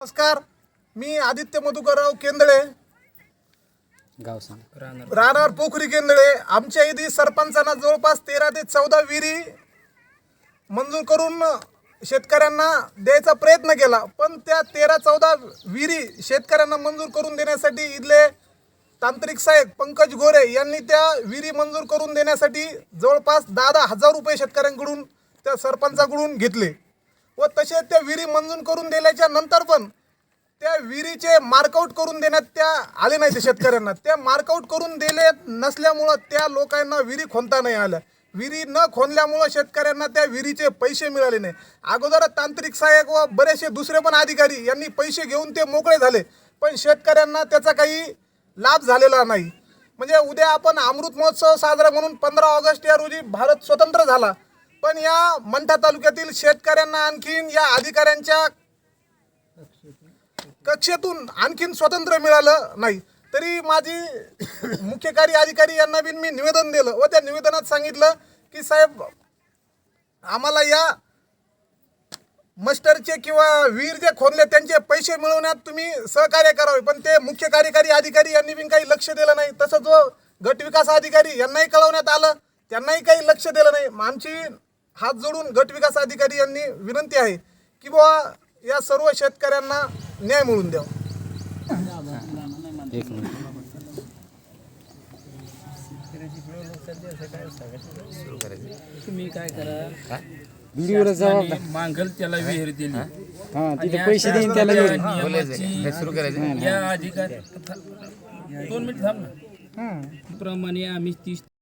नमस्कार मी आदित्य मधुकरराव केंदळे. गाव सांग. राहणार पोखरी केंदळे. आमच्या इथे सरपंचांना जवळपास तेरा ते चौदा विहिरी मंजूर करून शेतकऱ्यांना द्यायचा प्रयत्न केला. पण त्या तेरा चौदा विहिरी शेतकऱ्यांना मंजूर करून देण्यासाठी इथले तांत्रिक साहेब पंकज गोरे यांनी त्या विहिरी मंजूर करून देण्यासाठी जवळपास दहा दहा हजार रुपये शेतकऱ्यांकडून त्या सरपंचाकडून घेतले. व तसे त्या विहिरी मंजूर करून दिल्याच्या नंतर पण त्या विहिरीचे मार्कआउट करून देण्यात त्या आले नाही ते शेतकऱ्यांना. त्या मार्कआउट करून दिले नसल्यामुळं त्या लोकांना विहिरी खोदता नाही आल्या विहिरी न खोदल्यामुळं शेतकऱ्यांना त्या विहिरीचे पैसे मिळाले नाही. अगोदर तांत्रिक सहाय्यक व बरेचसे दुसरे पण अधिकारी यांनी पैसे घेऊन ते मोकळे झाले. पण शेतकऱ्यांना त्याचा काही लाभ झालेला नाही. म्हणजे उद्या आपण अमृत महोत्सव साजरा म्हणून पंधरा ऑगस्ट या रोजी भारत स्वतंत्र झाला. पण या मंठा तालुक्यातील शेतकऱ्यांना आणखीन या अधिकाऱ्यांच्या कक्षेतून आणखीन स्वतंत्र मिळालं नाही. तरी माझी मुख्य कार्य अधिकारी यांना बिन मी निवेदन दिलं व त्या निवेदनात सांगितलं की साहेब आम्हाला या मस्टरचे किंवा वीर जे खोदले त्यांचे पैसे मिळवण्यात तुम्ही सहकार्य करावे. पण ते मुख्य कार्यकारी अधिकारी यांनी बी काही लक्ष दिलं नाही. तसंच जो गट विकास अधिकारी यांनाही कळवण्यात आलं त्यांनाही काही लक्ष दिलं नाही. आमची हात जोडून गट विकास अधिकारी यांनी विनंती आहे की बुवा या सर्व शेतकऱ्यांना न्याय मिळवून द्यावा. एक मिनिट. तुम्ही काय करा? व्हिडिओला जबाब शासनाने मांगल त्याला विहीर दिली. हा? तिथे पैसे देईन त्याला नियमाची या अधिकार दोन मिनिट थांब ना. प्रमाणे आम्ही तीस